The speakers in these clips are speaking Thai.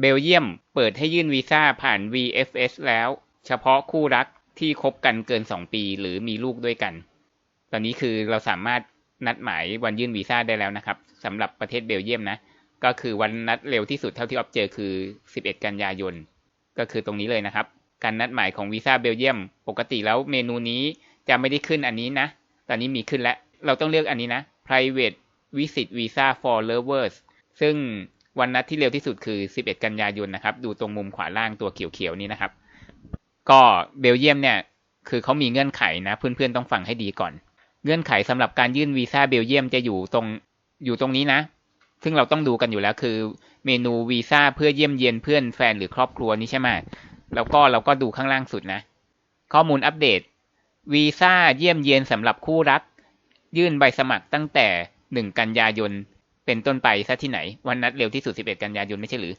เบลเยียมเปิดให้ยื่นวีซ่าผ่าน VFS แล้ว เฉพาะคู่รักที่คบกันเกิน 2 ปีหรือมีลูกด้วยกัน ตอนนี้คือเราสามารถนัดหมายวันยื่นวีซ่าได้แล้วนะครับสำหรับประเทศเบลเยียมนะ ก็คือวันนัดเร็วที่สุดเท่าที่ออฟเจอคือ 11 กันยายน ก็คือตรงนี้เลยนะครับ การนัดหมายของวีซ่าเบลเยียม ปกติแล้วเมนูนี้จะไม่ได้ขึ้นอันนี้นะ ตอนนี้มีขึ้นแล้ว เราต้องเลือกอันนี้นะ private visit visa for lovers ซึ่ง วันนัดที่เร็วที่สุดคือ 11 กันยายนนะครับ ดูตรงมุมขวาล่างตัวเขียวๆนี้นะครับ ก็เบลเยียมเนี่ย คือเขามีเงื่อนไขนะ เพื่อนๆต้องฟังให้ดีก่อน เงื่อนไขสำหรับการยื่นวีซ่าเบลเยียมจะอยู่ตรงอยู่ตรงนี้นะ ซึ่งเราต้องดูกันอยู่แล้วคือ เมนูวีซ่าเพื่อเยี่ยมเยียนเพื่อนแฟนหรือครอบครัวนี้ใช่ไหมแล้วก็เราก็ดูข้างล่างสุดนะ ข้อมูลอัปเดตวีซ่าเยี่ยมเยียนสำหรับคู่รัก ยื่นใบสมัครตั้งแต่ 1 กันยายน เป็นต้นไปซะที่ไหน วันนัดเร็วที่สุด 11 กันยายนไม่ใช่หรือ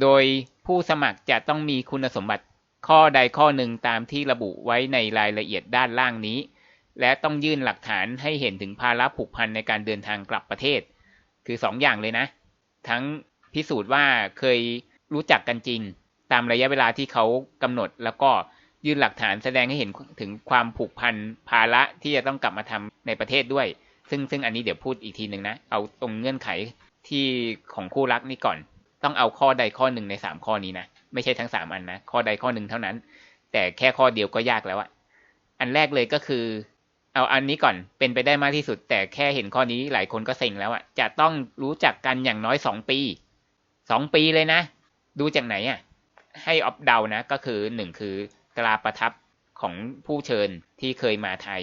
โดยผู้สมัครจะต้องมีคุณสมบัติข้อใดข้อหนึ่งตามที่ระบุไว้ในรายละเอียดด้านล่างนี้ และต้องยื่นหลักฐานให้เห็นถึงภาระผูกพันในการเดินทางกลับประเทศ คือ2ออย่างเลยนะ ทั้งพิสูจน์ว่าเคยรู้จักกันจริง ตามระยะเวลาที่เขากำหนด แล้วก็ยื่นหลักฐานแสดงให้เห็นถึงความผูกพันภาระที่จะต้องกลับมาทำในประเทศด้วย ซึ่งซึ่งอันนี้เดี๋ยวพูดอีกทีหนึ่งนะ เอาตรงเงื่อนไขที่ของคู่รักนี่ก่อน ต้องเอาข้อใดข้อหนึ่งในสามข้อนี้นะ ไม่ใช่ทั้งสามอันนะ ข้อใดข้อหนึ่งเท่านั้น แต่แค่ข้อเดียวก็ยากแล้วอะอันแรกเลยก็คือ เอาอันนี้ก่อน เป็นไปได้มากที่สุด แต่แค่เห็นข้อนี้หลายคนก็เซ็งแล้วอะจะต้องรู้จักกันอย่างน้อยสองปี สองปีเลยนะ ดูจากไหนอะให้ออฟเดานะ ก็คือหนึ่งคือตราประทับของผู้เชิญที่เคยมาไทย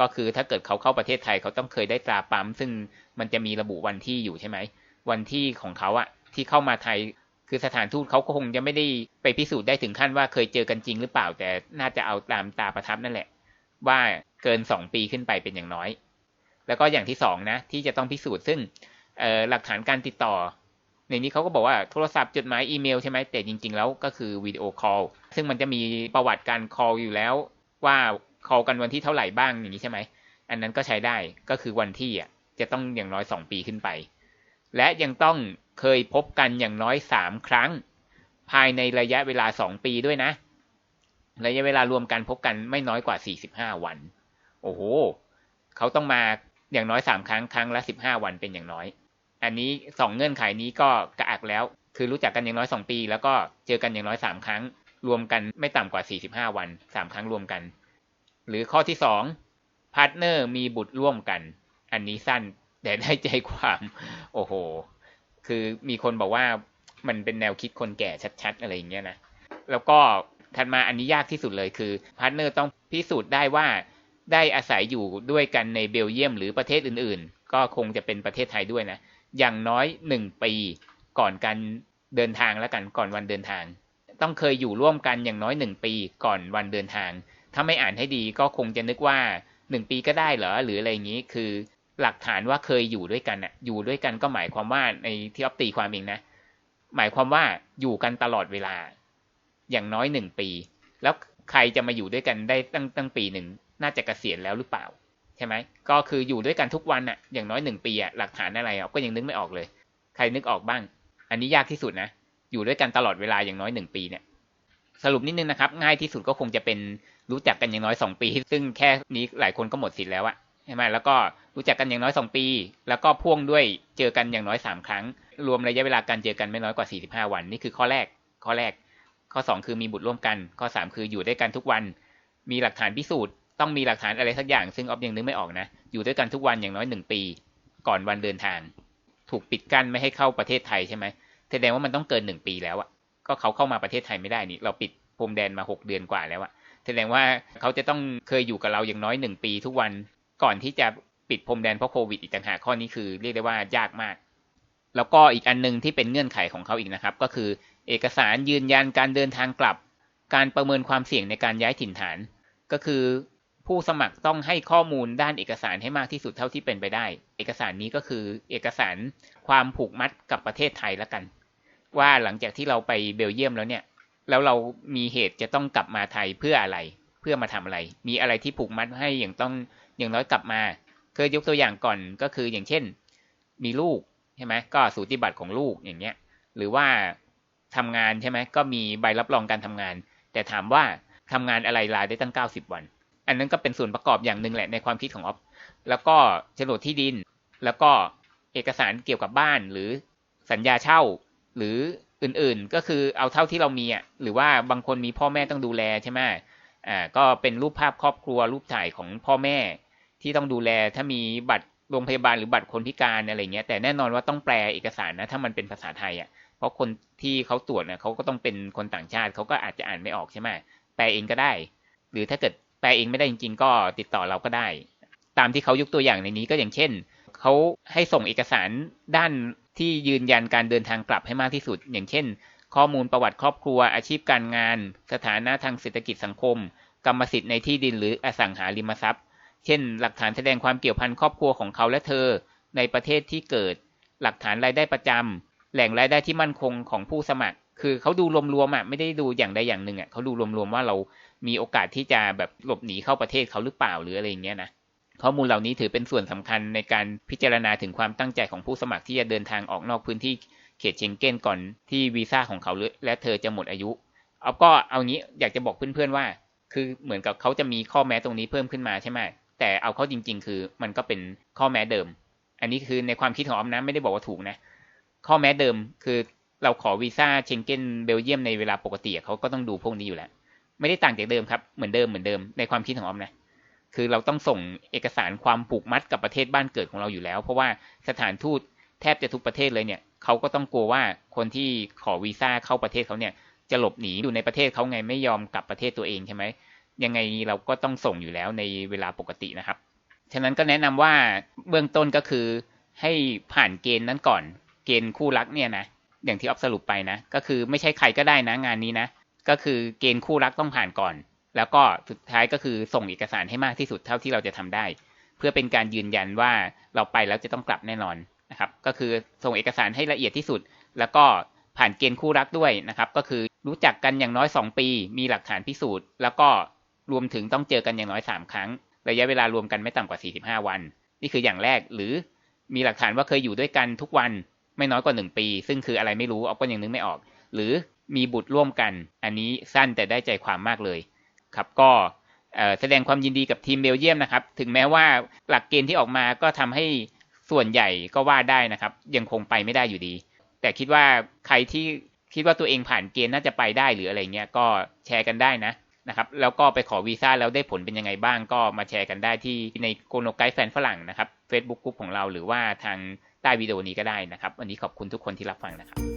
ก็คือถ้าเกิดเขาเข้าประเทศไทยเขาต้องเคยได้ตราปั๊ม ซึ่งมันจะมีระบุวันที่อยู่ใช่ไหม วันที่ของเขาอะที่เข้ามาไทย คือสถานทูตเขาก็คงจะไม่ได้ไปพิสูจน์ได้ถึงขั้นว่าเคยเจอกันจริงหรือเปล่า แต่น่าจะเอาตามตราประทับนั่นแหละ ว่าเกินสองปีขึ้นไปเป็นอย่างน้อย แล้วก็อย่างที่สองนะที่จะต้องพิสูจน์ซึ่งหลักฐานการติดต่อ ในนี้เขาก็บอกว่าโทรศัพท์จดหมายอีเมลใช่ไหมแต่จริง ๆ แล้วก็คือวิดีโอคอลซึ่งมันจะมีประวัติการคอลอยู่แล้วว่า คอลกันวันที่เท่าไหร่บ้างอย่างนี้ใช่ไหม อันนั้นก็ใช้ได้ก็คือวันที่อะจะต้องอย่างน้อยสองปีขึ้นไป และยังต้องเคยพบกันอย่างน้อยสามครั้ง ภายในระยะเวลาสองปีด้วยนะ ระยะเวลารวมกันพบกันไม่น้อยกว่าสี่สิบห้าวัน โอ้โห เขาต้องมาอย่างน้อยสามครั้งครั้งละสิบห้าวันเป็นอย่างน้อย อันนี้สองเงื่อนไขนี้ก็กระอักแล้ว คือรู้จักกันอย่างน้อยสองปี แล้วก็เจอกันอย่างน้อยสามครั้ง รวมกันไม่ต่ำกว่าสี่สิบห้าวันสามครั้งรวมกัน หรือข้อที่สองพาร์ทเนอร์มีบุตรร่วมกัน อันนี้สั้นแต่ได้ใจความ โอ้โห คือมีคนบอกว่ามันเป็นแนวคิดคนแก่ชัดๆ อะไรอย่างเงี้ยนะ แล้วก็ถัดมาอันนี้ยากที่สุดเลยคือพาร์ทเนอร์ต้องพิสูจน์ได้ว่าได้อาศัยอยู่ด้วยกันในเบลเยียมหรือประเทศอื่นๆ ก็คงจะเป็นประเทศไทยด้วยนะ อย่างน้อยหนึ่งปีก่อนการเดินทางแล้วกันก่อนวันเดินทาง ต้องเคยอยู่ร่วมกันอย่างน้อยหนึ่งปีก่อนวันเดินทาง ถ้าไม่อ่านให้ดีก็คงจะนึกว่าหนึ่งปีก็ได้เหรอหรืออะไรอย่างนี้คือหลักฐานว่าเคยอยู่ด้วยกันอะอยู่ด้วยกันก็หมายความว่าในที่ออฟตีความเองนะ หมายความว่าอยู่กันตลอดเวลา อย่างน้อยหนึ่งปี แล้วใครจะมาอยู่ด้วยกันได้ตั้งตั้งปีหนึ่งน่าจะเกษียณแล้วหรือเปล่าใช่ไหมก็คืออยู่ด้วยกันทุกวันอะอย่างน้อยหนึ่งปีอะหลักฐานอะไรอะก็ยังนึกไม่ออกเลย ใครนึกออกบ้าง อันนี้ยากที่สุดนะอยู่ด้วยกันตลอดเวลาอย่างน้อยหนึ่งปีเนี่ย สรุปนิดนึงนะครับ ง่ายที่สุดก็คงจะเป็นรู้จักกันอย่างน้อยสองปี ซึ่งแค่นี้หลายคนก็หมดสิทธิ์แล้วอะใช่ไหมแล้วก็รู้จักกันอย่างน้อยสองปี แล้วก็พ่วงด้วยเจอกันอย่างน้อยสามครั้ง รวมระยะเวลาการเจอกันไม่น้อยกว่าสี่สิบห้าวัน นี่คือข้อแรก ข้อแรก ข้อสองคือมีบุตรร่วมกัน ข้อสามคืออยู่ด้วยกันทุกวัน มีหลักฐานพิสูจน์ ต้องมีหลักฐานอะไรสักอย่าง ซึ่งออฟยังนึกไม่ออกนะ อยู่ด้วยกันทุกวันอย่างน้อยหนึ่งปี ก่อนวันเดินทาง ถูกปิดกั้นไม่ให้เข้าประเทศไทยใช่ไหมแสดงว่ามันต้องเกินหนึ่งปีแล้วอะ ก็เขาเข้ามาประเทศไทยไม่ได้นี่เราปิดพรมแดนมาหกเดือนกว่าแล้วอะแสดงว่าเขาจะต้องเคยอยู่กับเราอย่างน้อยหนึ่งปีทุกวันก่อนที่จะปิดพรมแดนเพราะโควิดอีกต่างหากข้อนี้คือเรียกได้ว่ายากมาก แล้วก็อีกอันนึงที่เป็นเงื่อนไขของเขาอีกนะครับ ก็คือเอกสารยืนยันการเดินทางกลับ การประเมินความเสี่ยงในการย้ายถิ่นฐาน ก็คือผู้สมัครต้องให้ข้อมูลด้านเอกสารให้มากที่สุดเท่าที่เป็นไปได้ เอกสารนี้ก็คือเอกสารความผูกมัดกับประเทศไทยแล้วกัน ว่าหลังจากที่เราไปเบลเยียมแล้วเนี่ย แล้วเรามีเหตุจะต้องกลับมาไทยเพื่ออะไร เพื่อมาทำอะไร มีอะไรที่ผูกมัดให้อย่างต้องอย่างน้อยกลับมาเคยยกตัวอย่างก่อนก็คืออย่างเช่น มีลูกใช่ไหมก็สูติบัตรของลูกอย่างเงี้ย หรือว่าทำงานใช่ไหมก็มีใบรับรองการทำงาน แต่ถามว่าทำงานอะไรลาได้ตั้ง 90 วัน อันนั้นก็เป็นส่วนประกอบอย่างหนึ่งแหละในความคิดของออฟแล้วก็โฉนดที่ดิน แล้วก็เอกสารเกี่ยวกับบ้านหรือสัญญาเช่า หรืออื่นๆ ก็คือเอาเท่าที่เรามีอะหรือว่าบางคนมีพ่อแม่ต้องดูแลใช่ไหมอ่าก็เป็นรูปภาพครอบครัวรูปถ่ายของพ่อแม่ที่ต้องดูแลถ้ามีบัตรโรงพยาบาลหรือบัตรคนพิการอะไรเงี้ยแต่แน่นอนว่าต้องแปลเอกสารนะถ้ามันเป็นภาษาไทยอะเพราะคนที่เขาตรวจเนี่ยเขาก็ต้องเป็นคนต่างชาติเขาก็อาจจะอ่านไม่ออกใช่ไหมแปลเองก็ได้ หรือถ้าเกิดแปลเองไม่ได้จริง ๆ ก็ติดต่อเราก็ได้ ตามที่เขายกตัวอย่างในนี้ก็อย่างเช่นเขาให้ส่งเอกสารด้าน ที่ยืนยันการเดินทางกลับให้มากที่สุด อย่างเช่น ข้อมูลประวัติครอบครัวอาชีพการงาน สถานะทางเศรษฐกิจสังคม กรรมสิทธิ์ในที่ดินหรืออสังหาริมทรัพย์ เช่น หลักฐานแสดงความเกี่ยวพันครอบครัวของเขาและเธอ ในประเทศที่เกิด หลักฐานรายได้ประจำแหล่งรายได้ที่มั่นคงของผู้สมัคร คือเขาดูรวมๆอะไม่ได้ดูอย่างใดอย่างหนึ่งอะเขาดูรวมๆว่าเรามีโอกาสที่จะแบบหลบหนีเข้าประเทศเขาหรือเปล่าหรืออะไรเงี้ยนะ ข้อมูลเหล่านี้ถือเป็นส่วนสำคัญในการพิจารณาถึงความตั้งใจของผู้สมัครที่จะเดินทางออกนอกพื้นที่เขตเชงเก้นก่อนที่วีซ่าของเขาและเธอจะหมดอายุ เอาก็เอางี้อยากจะบอกเพื่อนๆว่า คือเหมือนกับเขาจะมีข้อแม้ตรงนี้เพิ่มขึ้นมาใช่ไหมแต่เอาเข้าจริง ๆ คือมันก็เป็นข้อแม้เดิม อันนี้คือในความคิดของออมนะไม่ได้บอกว่าถูกนะ ข้อแม้เดิมคือเราขอวีซ่าเชงเก้นเบลเยียมในเวลาปกติเขาก็ต้องดูพวกนี้อยู่แล้ว ไม่ได้ต่างจากเดิมครับเหมือนเดิมเหมือนเดิมในความคิดของออมนะ คือเราต้องส่งเอกสารความผูกมัดกับประเทศบ้านเกิดของเราอยู่แล้ว เพราะว่าสถานทูตแทบจะทุกประเทศเลยเนี่ยเขาก็ต้องกลัวว่าคนที่ขอวีซ่าเข้าประเทศเขาเนี่ยจะหลบหนีอยู่ในประเทศเขาไงไม่ยอมกลับประเทศตัวเองใช่ไหมยังไงเราก็ต้องส่งอยู่แล้วในเวลาปกตินะครับ ฉะนั้นก็แนะนำว่าเบื้องต้นก็คือให้ผ่านเกณฑ์นั้นก่อน เกณฑ์คู่รักเนี่ยนะอย่างที่ออฟสรุปไปนะ ก็คือไม่ใช่ใครก็ได้นะงานนี้นะ ก็คือเกณฑ์คู่รักต้องผ่านก่อน แล้วก็สุดท้ายก็คือส่งเอกสารให้มากที่สุดเท่าที่เราจะทำได้ เพื่อเป็นการยืนยันว่าเราไปแล้วจะต้องกลับแน่นอนนะครับ ก็คือส่งเอกสารให้ละเอียดที่สุด แล้วก็ผ่านเกณฑ์คู่รักด้วยนะครับ ก็คือรู้จักกันอย่างน้อย 2 ปี มีหลักฐานพิสูจน์ แล้วก็รวมถึงต้องเจอกันอย่างน้อย 3 ครั้ง ระยะเวลารวมกันไม่ต่ำกว่า 45 วัน นี่คืออย่างแรกหรือมีหลักฐานว่าเคยอยู่ด้วยกันทุกวันไม่น้อยกว่า 1 ปี ซึ่งคืออะไรไม่รู้เอาก็ยังนึกไม่ออก หรือมีบุตรร่วมกัน อันนี้สั้นแต่ได้ใจความมากเลย ครับก็แสดงความยินดีกับทีมเบลเยียมนะครับ ถึงแม้ว่าหลักเกณฑ์ที่ออกมาก็ทำให้ส่วนใหญ่ก็ว่าได้นะครับ ยังคงไปไม่ได้อยู่ดี แต่คิดว่าใครที่คิดว่าตัวเองผ่านเกณฑ์น่าจะไปได้หรืออะไรเงี้ยก็แชร์กันได้นะนะครับแล้วก็ไปขอวีซ่าแล้วได้ผลเป็นยังไงบ้างก็มาแชร์กันได้ที่ในโกโนไกด์แฟนฝรั่งนะครับ Facebook กลุ่มของเราหรือว่าทางใต้วิดีโอนี้ก็ได้นะครับ วันนี้ขอบคุณทุกคนที่รับฟังนะครับ